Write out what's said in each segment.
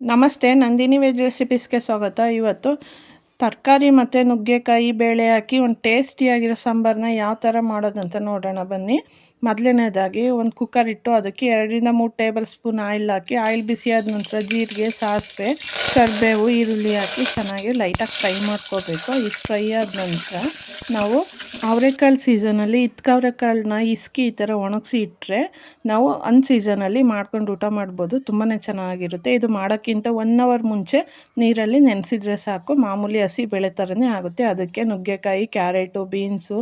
ನಮಸ್ತೆ, ನಂದಿನಿ ವೆಜ್ ರೆಸಿಪೀಸ್ಗೆ ಸ್ವಾಗತ. ಇವತ್ತು ತರಕಾರಿ ಮತ್ತು ನುಗ್ಗೆಕಾಯಿ ಬೇಳೆ ಹಾಕಿ ಒಂದು ಟೇಸ್ಟಿಯಾಗಿರೋ ಸಾಂಬಾರನ್ನ ಯಾವ ಥರ ಮಾಡೋದಂತ ನೋಡೋಣ ಬನ್ನಿ. ಮೊದಲನೇದಾಗಿ ಒಂದು ಕುಕ್ಕರ್ ಇಟ್ಟು ಅದಕ್ಕೆ ಎರಡರಿಂದ ಮೂರು ಟೇಬಲ್ ಸ್ಪೂನ್ ಆಯಿಲ್ ಹಾಕಿ ಆಯಿಲ್ ಬಿಸಿ ಆದ ನಂತರ ಜೀರಿಗೆ, ಸಾಸಿವೆ, ಕರಿಬೇವು, ಈರುಳ್ಳಿ ಹಾಕಿ ಚೆನ್ನಾಗಿ ಲೈಟಾಗಿ ಫ್ರೈ ಮಾಡ್ಕೋಬೇಕು. ಇದು ಫ್ರೈ ಆದ ನಂತರ ನಾವು ಅವರೆಕಾಳು ಸೀಸನಲ್ಲಿ ಇತ್ಕವರೆಕಾಳನ್ನ ಇಸ್ಕಿ ಈ ಥರ ಒಣಗಿಸಿ ಇಟ್ಟರೆ ನಾವು ಅನ್ ಸೀಸನಲ್ಲಿ ಮಾಡ್ಕೊಂಡು ಊಟ ಮಾಡ್ಬೋದು. ತುಂಬಾ ಚೆನ್ನಾಗಿರುತ್ತೆ. ಇದು ಮಾಡೋಕ್ಕಿಂತ ಒನ್ ಅವರ್ ಮುಂಚೆ ನೀರಲ್ಲಿ ನೆನೆಸಿದ್ರೆ ಸಾಕು. ಮಾಮೂಲಿ ಹಸಿ ಬೆಳೆ ಥರನೇ ಆಗುತ್ತೆ. ಅದಕ್ಕೆ ನುಗ್ಗೆಕಾಯಿ, ಕ್ಯಾರೆಟು ಬೀನ್ಸು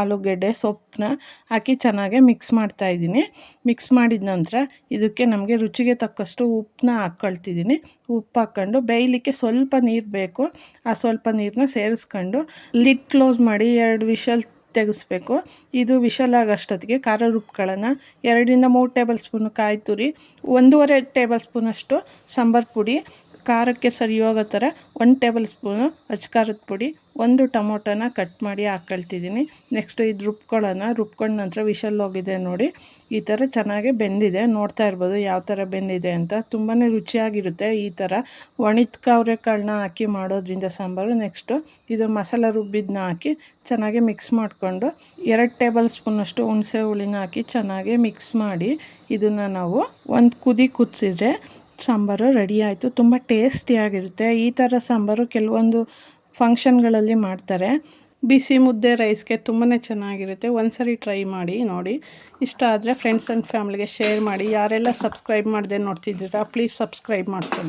ಆಲೂಗೆಡ್ಡೆ, ಸೊಪ್ಪನ್ನ ಹಾಕಿ ಚೆನ್ನಾಗಿ ಮಿಕ್ಸ್ ಮಾಡ್ತಾ ಇದ್ದೀನಿ. ಮಿಕ್ಸ್ ಮಾಡಿದ ನಂತರ ಇದಕ್ಕೆ ನಮಗೆ ರುಚಿಗೆ ತಕ್ಕಷ್ಟು ಉಪ್ಪನ್ನ ಹಾಕ್ಕೊಳ್ತಿದ್ದೀನಿ. ಉಪ್ಪು ಹಾಕ್ಕೊಂಡು ಬೇಯಲಿಕ್ಕೆ ಸ್ವಲ್ಪ ನೀರು ಬೇಕು. ಆ ಸ್ವಲ್ಪ ನೀರನ್ನ ಸೇರಿಸ್ಕೊಂಡು ಲಿಡ್ ಕ್ಲೋಸ್ ಮಾಡಿ ಎರಡು ವಿಷಲ್ ತೆಗೆಸ್ಬೇಕು. ಇದು ವಿಷಲ್ ಆಗೋಷ್ಟೊತ್ತಿಗೆ ಖಾರ ರುಬ್ಕೊಳ್ಳೋಣ. ಎರಡರಿಂದ ಮೂರು ಟೇಬಲ್ ಸ್ಪೂನು ಕಾಯಿ ತುರಿ, ಒಂದೂವರೆ ಟೇಬಲ್ ಸ್ಪೂನಷ್ಟು ಸಾಂಬಾರು ಪುಡಿ ಖಾರಕ್ಕೆ ಸರಿ ಹೋಗೋ ಥರ ಒಂದು ಟೇಬಲ್ ಸ್ಪೂನು ಅಚ್ಕಾರದ ಪುಡಿ, ಒಂದು ಟೊಮೊಟೊನ ಕಟ್ ಮಾಡಿ ಹಾಕ್ಕೊಳ್ತಿದ್ದೀನಿ ನೆಕ್ಸ್ಟ್ ಇದು ರುಬ್ಕೊಳ್ಳೋಣ. ರುಬ್ಕೊಂಡ ನಂತರ ವಿಷಲ್ ಹೋಗಿದೆ ನೋಡಿ. ಈ ಥರ ಚೆನ್ನಾಗಿ ಬೆಂದಿದೆ. ನೋಡ್ತಾ ಇರ್ಬೋದು ಯಾವ ಥರ ಬೆಂದಿದೆ ಅಂತ. ತುಂಬಾ ರುಚಿಯಾಗಿರುತ್ತೆ ಈ ಥರ. ಒಣಿದ ಕಾಳನ್ನ ಹಾಕಿ ಮಾಡೋದ್ರಿಂದ ಸಾಂಬಾರು. ನೆಕ್ಸ್ಟು ಇದು ಮಸಾಲೆ ರುಬ್ಬಿದ್ನ ಹಾಕಿ ಚೆನ್ನಾಗಿ ಮಿಕ್ಸ್ ಮಾಡಿಕೊಂಡು ಎರಡು ಟೇಬಲ್ ಸ್ಪೂನಷ್ಟು ಹುಣಸೆ ಹುಳಿನ ಹಾಕಿ ಚೆನ್ನಾಗಿ ಮಿಕ್ಸ್ ಮಾಡಿ ಇದನ್ನು ನಾವು ಒಂದು ಕುದಿ ಕುದಿಸಿದ್ರೆ ಸಾಂಬಾರು ರೆಡಿ ಆಯಿತು. ತುಂಬ ಟೇಸ್ಟಿಯಾಗಿರುತ್ತೆ ಈ ಥರ ಸಾಂಬಾರು ಕೆಲವೊಂದು ಫಂಕ್ಷನ್ಗಳಲ್ಲಿ ಮಾಡ್ತಾರೆ. ಬಿಸಿ ಮುದ್ದೆ ರೈಸ್ಗೆ ತುಂಬಾ ಚೆನ್ನಾಗಿರುತ್ತೆ. ಒಂದು ಸರಿ ಟ್ರೈ ಮಾಡಿ, ನೋಡಿ. ಇಷ್ಟ ಆದರೆ ಫ್ರೆಂಡ್ಸ್ ಆ್ಯಂಡ್ ಫ್ಯಾಮ್ಲಿಗೆ ಶೇರ್ ಮಾಡಿ. ಯಾರೆಲ್ಲ ಸಬ್ಸ್ಕ್ರೈಬ್ ಮಾಡದೆ ನೋಡ್ತಿದ್ದೀರಾ ಪ್ಲೀಸ್ ಸಬ್ಸ್ಕ್ರೈಬ್ ಮಾಡ್ಕೊಳ್ಳಿ.